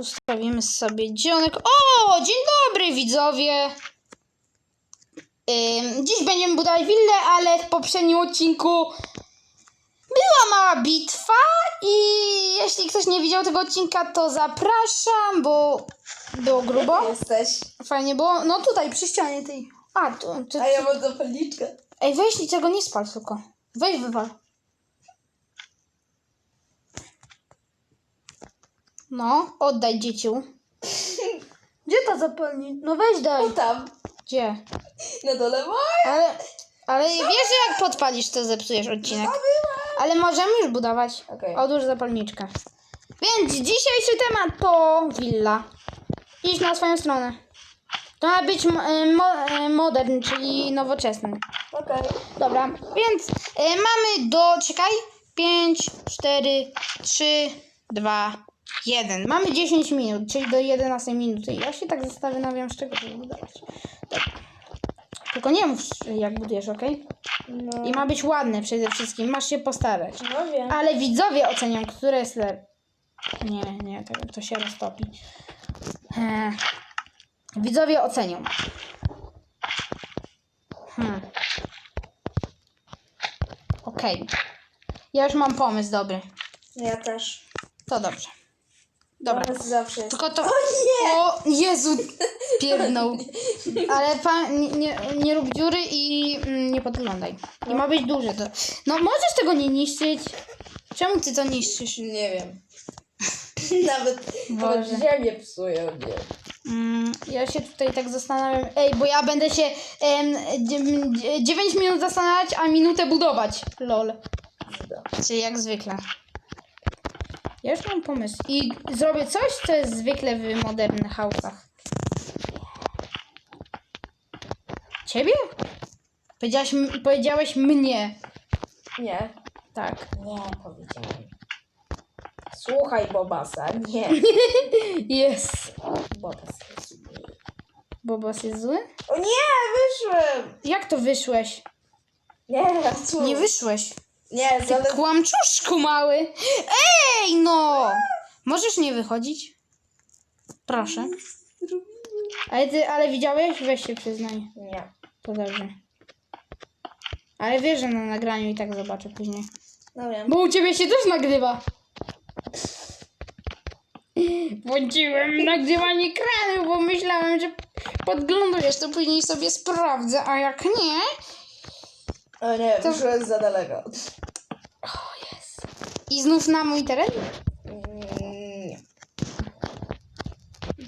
ustawimy sobie dzionek. O, dzień dobry widzowie! Dziś będziemy budować willę, ale w poprzednim odcinku była mała bitwa i jeśli ktoś nie widział tego odcinka, to zapraszam, bo było grubo. Jesteś. Fajnie było. No tutaj, przy ścianie tej. A, tu, tu, A ja mam zapalniczkę. Ej, weź i tego nie spal tylko. Weź wywal. No, oddaj dzieciu. Gdzie ta zapalni? No weź daj. O tam. Gdzie? Na dole moja. Ale, ale wiesz, że jak podpalisz, to zepsujesz odcinek. Ale możemy już budować. Okej. Odłóż zapalniczkę. Więc dzisiejszy temat to willa. Idź na swoją stronę. To ma być mo- e, mo- e, modern, czyli nowoczesny. Okej. Dobra, więc y, mamy do. Czekaj. 5, 4, 3, 2, 1. Mamy 10 minut, czyli do 11 minuty. Ja się tak zastanawiam, z czego to budować. Dobra. Tylko nie mów, jak budujesz, ok? No. I ma być ładne przede wszystkim. Masz się postarać. no wiem. Ale widzowie ocenią, które jest lepsze. Nie, nie, to, to się roztopi. E, widzowie ocenią. Hmm. Okej. Ja już mam pomysł dobry. Ja też. To dobrze. Dobra. Pomysł zawsze jest. Tylko to. O nie! O Jezu! Pierdnął. Ale pan, nie, nie, nie rób dziury i mm, nie podglądaj. I ma być duże to. No możesz tego nie niszczyć. Czemu ty to niszczysz? Nie wiem. Nawet, Boże. ziemię psują, nie. Mm, ja się tutaj tak zastanawiam. Ej, bo ja będę się em, dzie- 9 minut zastanawiać, a minutę budować. Lol. Czyli jak zwykle. Ja już mam pomysł. I zrobię coś, co jest zwykle w modernych house'ach. Ciebie? Powiedziałaś, powiedziałeś mnie. Nie. Tak. Nie, powiedziałem. Słuchaj Bobasa, nie. Jest. Bobas jest zły. Bobos jest zły? O nie, wyszłem! Jak to wyszłeś? Nie, tu. Nie wyszłeś. Nie, Ty zale... kłamczuszku mały. Ej, no! Możesz nie wychodzić? Proszę. Ale ty, ale widziałeś? Weź się przyznaj. Nie. To dobrze. Ale wiesz, że na nagraniu i tak zobaczę później. No wiem. Bo u ciebie się też nagrywa. Włączyłem nagrywanie ekranu, bo myślałem, że podglądujesz, to później sobie sprawdzę, a jak nie... O nie, To- wyszłem za daleko. I znów na mój teren? Mm, Nie.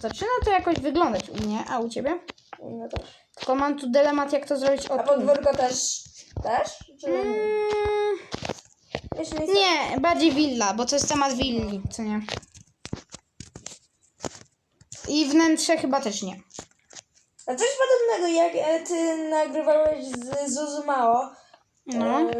Zaczyna to jakoś wyglądać u mnie, a u ciebie? No też. Tylko mam tu dylemat, jak to zrobić A o tu. podwórko też? Też? Czy... Mm, nie, bardziej willa, bo to jest temat willi, co nie? I wnętrze chyba też nie. A coś podobnego jak e, ty nagrywałeś z Zuzumało. No. E,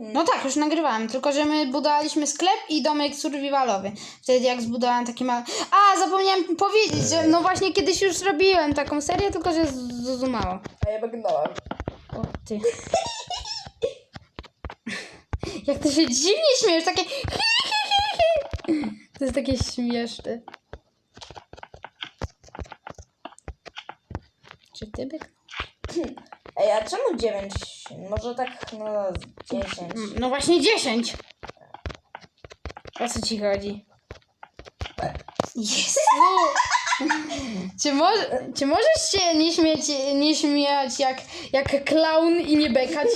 No tak, już nagrywałem, tylko że my budowaliśmy sklep i domek survivalowy. Wtedy jak zbudowałem taki mały... A, zapomniałem powiedzieć, że no właśnie kiedyś już robiłem taką serię, tylko że zuzumało. A ja bagnąłem. O ty. Jak to się dziwnie śmiesz, takie... To jest takie śmieszne. Czy ty byk? Ej, a czemu 9? Może tak, no, 10. Mm, No właśnie 10. O co ci chodzi? Jezu! Czy, może, czy możesz się nie śmieć, nie śmiać jak, jak klaun i nie bekać?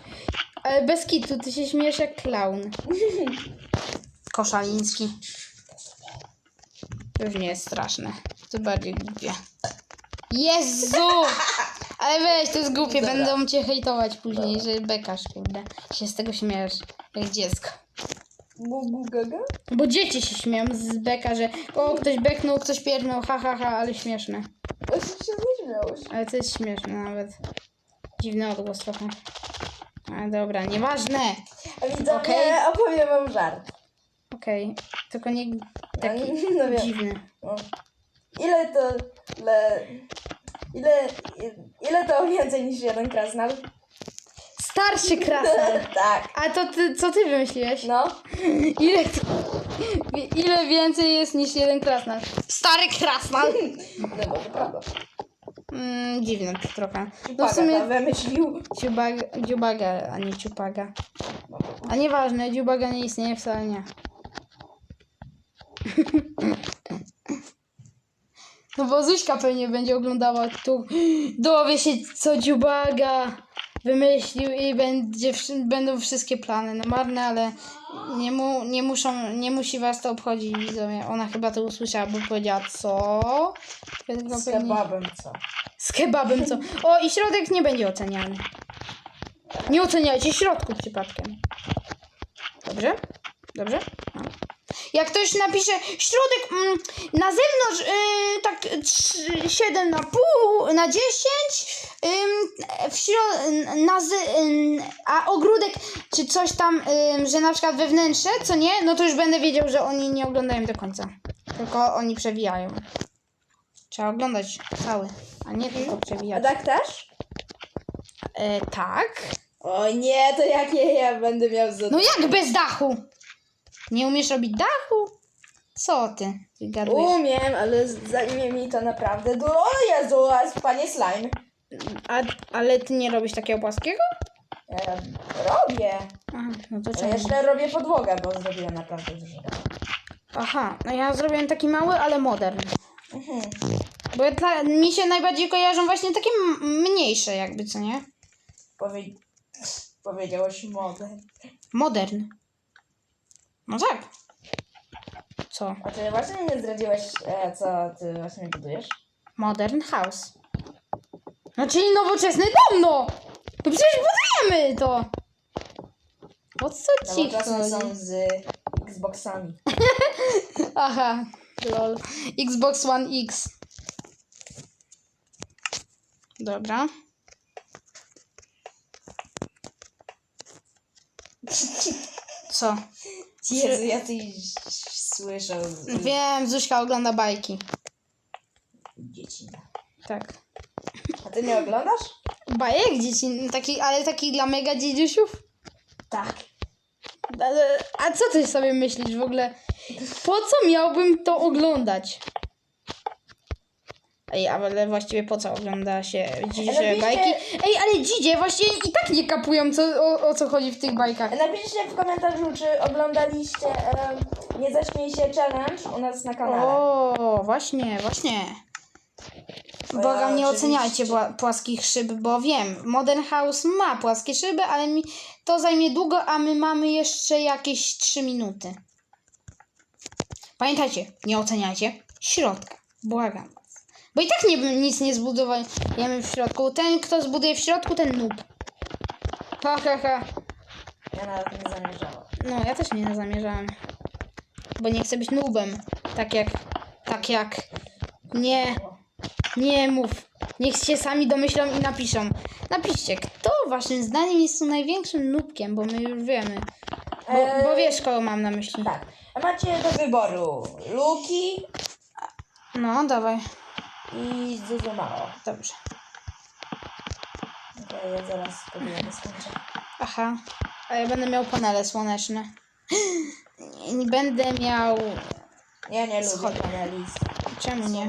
Ale bez kitu, ty się śmiesz jak klaun. Koszaliński. To już nie jest straszne. To bardziej głupie. Jezu! Ale weź, to jest głupie. Dobra. Będą cię hejtować później, że bekasz, kurde. Się z tego śmiesz, jak dziecko. Gugu gaga? Bo dzieci się śmieją z beka, że o, ktoś beknął, ktoś pierdnął, ha, ha, ha, ale śmieszne. Się. Ale to jest śmieszne nawet. Dziwny odgłos trochę. Ale dobra, nieważne. A widzowie, Okej. opowiem wam żart. Okej, tylko nie taki No wiem. dziwny. No. Ile to... Le... Ile... Ile to więcej niż jeden krasnal? Starszy krasnal. tak. A to ty, co ty wymyśliłeś? No. Ile, ile więcej jest niż jeden krasnal? Stary krasnal! No bo to prawda. Mm, dziwne to trochę. No w sumie wymyślił. dziubaga, dziubaga, a nie ciupaga. A nieważne, dziubaga nie istnieje wcale nie. No bo Zuśka pewnie będzie oglądała tu. Dowie się co dziubaga wymyślił i będzie, będą wszystkie plany. No marne, ale nie, mu, nie muszą, nie musi was to obchodzić widzowie. Ona chyba to usłyszała, bo powiedziała co? Tylko Z pewnie- kebabem co? z kebabem co? O i środek nie będzie oceniany. Nie oceniajcie środków przypadkiem. Dobrze? Dobrze? Jak ktoś napisze środek mm, na zewnątrz yy, tak 7 na pół, na 10, ym, w śro- na z, ym, a ogródek czy coś tam, ym, że na przykład wewnętrzne, co nie, no to już będę wiedział, że oni nie oglądają do końca. Tylko oni przewijają. Trzeba oglądać cały, a nie tylko A przewijać. tak też? E, tak. O nie, to jakie ja będę miał za... No jak bez dachu? Nie umiesz robić dachu? Co ty wygadujesz? Umiem, ale zajmie mi to naprawdę dużo. O Jezu, a panie slime. A, ale ty nie robisz takiego płaskiego? Ja robię. Aha, no to czemu? jeszcze robię podłogę, bo zrobiłem naprawdę dużo. Aha, no ja zrobiłem taki mały, ale modern. Mhm. Bo ja dla, mi się najbardziej kojarzą właśnie takie mniejsze jakby, co nie? Powie... Powiedziałeś modę. Modern. No tak. Co? A ty właśnie nie zdradziłeś, e, co ty właśnie budujesz? Modern house. No czyli nowoczesny dom, no! No przecież budujemy to! O co ci Nowoczesne chodzi? są z Xboxami. Aha, lol. Xbox One X. Dobra. Co? Jezu, ja ty słyszał z Wiem, Zuśka ogląda bajki. dzieci. Tak. A ty nie oglądasz? Bajek dzieci, taki, ale taki dla mega dziedziusiów? Tak. Ale- A co ty sobie myślisz w ogóle? Po co miałbym to oglądać? Ej, ale właściwie po co ogląda się dzidzie napiszcie- bajki? Ej, ale dzidzie właściwie i tak nie kapują co, o, o co chodzi w tych bajkach. Napiszcie w komentarzu, czy oglądaliście e, Nie zaśmiej się challenge u nas na kanale. O, właśnie, właśnie. Bo Błagam, nie oczywiście- oceniajcie płaskich szyb, bo wiem, Modern House ma płaskie szyby, ale mi to zajmie długo, a my mamy jeszcze jakieś 3 minuty. Pamiętajcie, nie oceniajcie środka. Błagam. Bo i tak nie, nic nie zbudujemy w środku. Ten, kto zbuduje w środku, ten noob. Ha, ha, ha. Ja nawet nie zamierzałam. No, ja też nie zamierzałam. Bo nie chcę być nubem. Tak jak. Tak jak. Nie. Nie mów. Niech się sami domyślą i napiszą. Napiszcie, kto waszym zdaniem jest tu największym nubkiem, bo my już wiemy. Bo, Eee. bo wiesz, kogo mam na myśli. Tak. Macie do wyboru Luki No, dawaj. I Zuzumało. Dobrze. Okej, ja zaraz podjadę skończę. Aha. A ja będę miał panele słoneczne. Nie, będę miał. Ja nie lubię paneli. Czemu nie?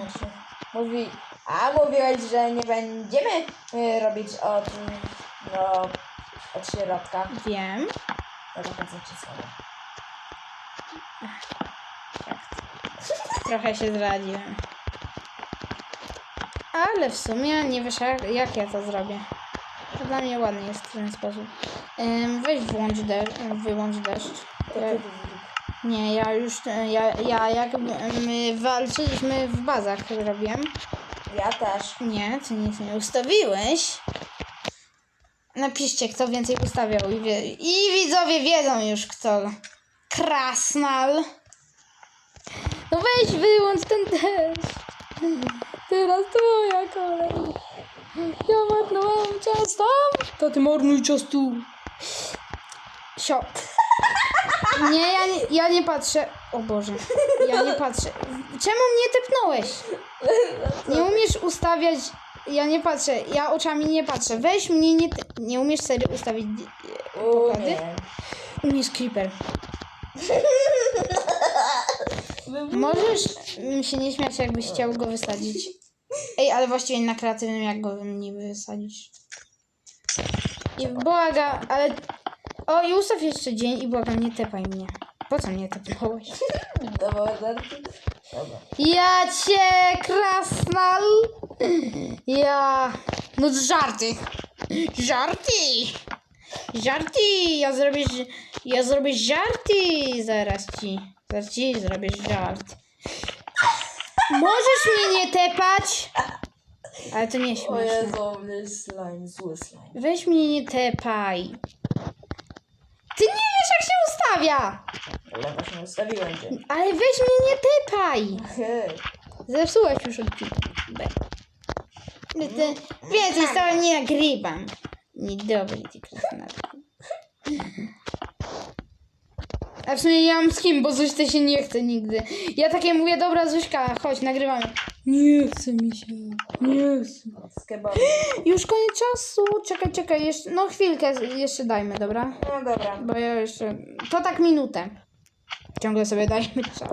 Mówi, a mówiłeś, że nie będziemy y, robić od, no, od środka. Wiem. No to po co ci słowo? Trochę się zradziłem. Ale w sumie nie wiesz jak, ja to zrobię. To dla mnie ładny jest w ten sposób. Weź włącz deszcz, wyłącz deszcz. Zrób. nie, ja już, ja, ja jak my walczyliśmy w bazach, robiłem. Ja też. Nie, ty nic nie ustawiłeś. Napiszcie, kto więcej ustawiał i, wie, i widzowie wiedzą już kto. Krasnal. No weź wyłącz ten deszcz. Teraz twoja kolej. Ja marnowałem czas tam. To ty marnuj czas tu. Nie ja, nie, ja nie patrzę. O Boże. Ja nie patrzę. Czemu mnie tepnąłeś? Nie umiesz ustawiać Ja nie patrzę, ja oczami nie patrzę. Weź mnie, nie, te- nie umiesz serio ustawić? Umiem. Umiesz creeper. Możesz się nie śmiać, jakbyś chciał go wysadzić. Ej, ale właściwie na kreatywnym jak go niby wysadzisz. I błaga, ale... O, i ustaw jeszcze dzień i błagam, nie tepaj mnie. Po co mnie tepnąłeś? Dobra, dobra. Dobra. Ja cię, krasnal! Ja... No żarty. Żarty! Żarty! Ja zrobię... Ja zrobię żarty! Zaraz ci. Zaraz ci zrobię żart. Możesz mnie nie tepać? Ale to nie O śmieszne. Jezu, mnie slime, zły slime. Weź mnie nie tepaj. Ty nie wiesz jak się ustawia! Ale właśnie ustawiłem cię. Ale weź mnie nie tepaj! Hej. Zepsułeś już odcinek. No to więcej z tego nie nagrywam. Niedobry ty krasnoludku. A w sumie ja mam z kim, bo to się nie chce nigdy. Ja takie mówię, dobra Zuśka, chodź, nagrywamy. Nie chce mi się. Nie. Z kebabem. Już koniec czasu. Czekaj, czekaj, jeszcze, no chwilkę jeszcze dajmy, dobra? No dobra. Bo ja jeszcze, to tak minutę. Ciągle sobie dajmy czas.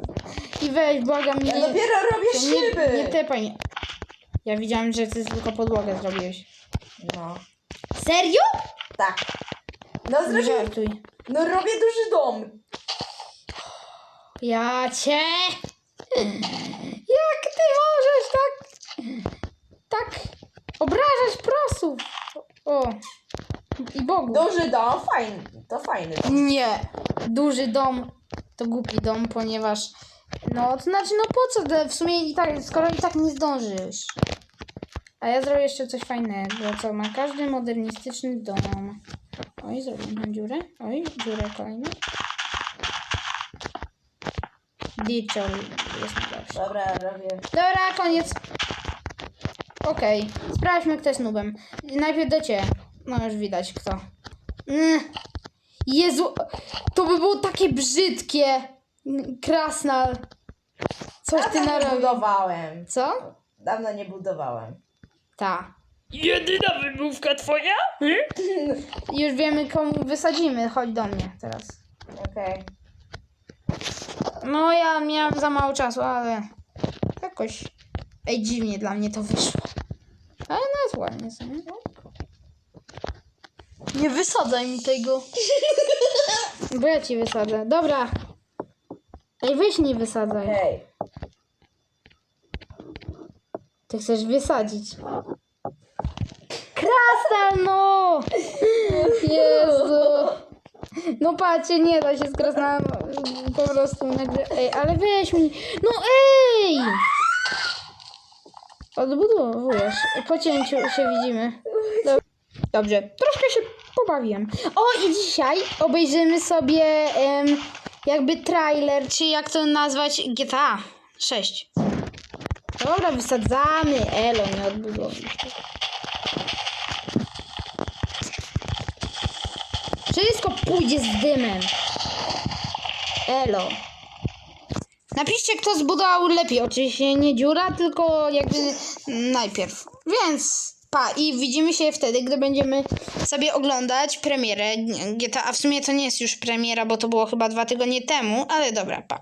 I weź, błagam, Ja nie... dopiero robię Nie, szyby. nie tepaj, nie. Ja widziałem, że ty tylko podłogę zrobiłeś. No. Serio? Tak. No zrobię, żartuj. no robię duży dom. Ja cię! Jak ty możesz tak... Tak obrażać prosów? O. I Bogu. Duży dom, fajny. To fajny dom. Nie. Duży dom to głupi dom, ponieważ... No, to znaczy, no po co? te- W sumie i tak, skoro i tak nie zdążysz. A ja zrobię jeszcze coś fajnego, co ma każdy modernistyczny dom. Oj, zrobię tam dziurę. Oj, dziurę kolejną. Diczol jest najlepszy. Dobra, robię. Dobra, koniec. Okej, sprawdźmy, kto jest nubem. Najpierw do ciebie. No już widać kto. Mm. Jezu, to by było takie brzydkie. Krasnal. Coś ty Dawno nie narobił. budowałem. Co? Dawno nie budowałem. Ta. Jedyna wymówka twoja? Hmm? Już wiemy komu wysadzimy. Chodź do mnie teraz. Okej. No ja miałam za mało czasu, ale jakoś... Ej, dziwnie dla mnie to wyszło. Ale no jest ładnie sobie. Nie wysadzaj mi tego. Bo ja ci wysadzę. Dobra. Ej, weź nie wysadzaj. Hej. Ty chcesz wysadzić. Krasnal, no! Jezu. No patrzcie, nie da się z po prostu nagry... Ej, ale weź mi... No ej! Odbudowujesz. Po cięciu się widzimy. Dob- Dobrze, troszkę się pobawiłem. O, i dzisiaj obejrzymy sobie jakby trailer, czy jak to nazwać, GTA 6. Dobra, wysadzamy. Elo, nie odbudowuj. Pójdzie z dymem. Elo. Napiszcie, kto zbudował lepiej. Oczywiście nie dziura, tylko jakby najpierw. Więc pa i widzimy się wtedy, gdy będziemy sobie oglądać premierę GTA. A w sumie to nie jest już premiera, bo to było chyba dwa tygodnie temu, ale dobra, pa.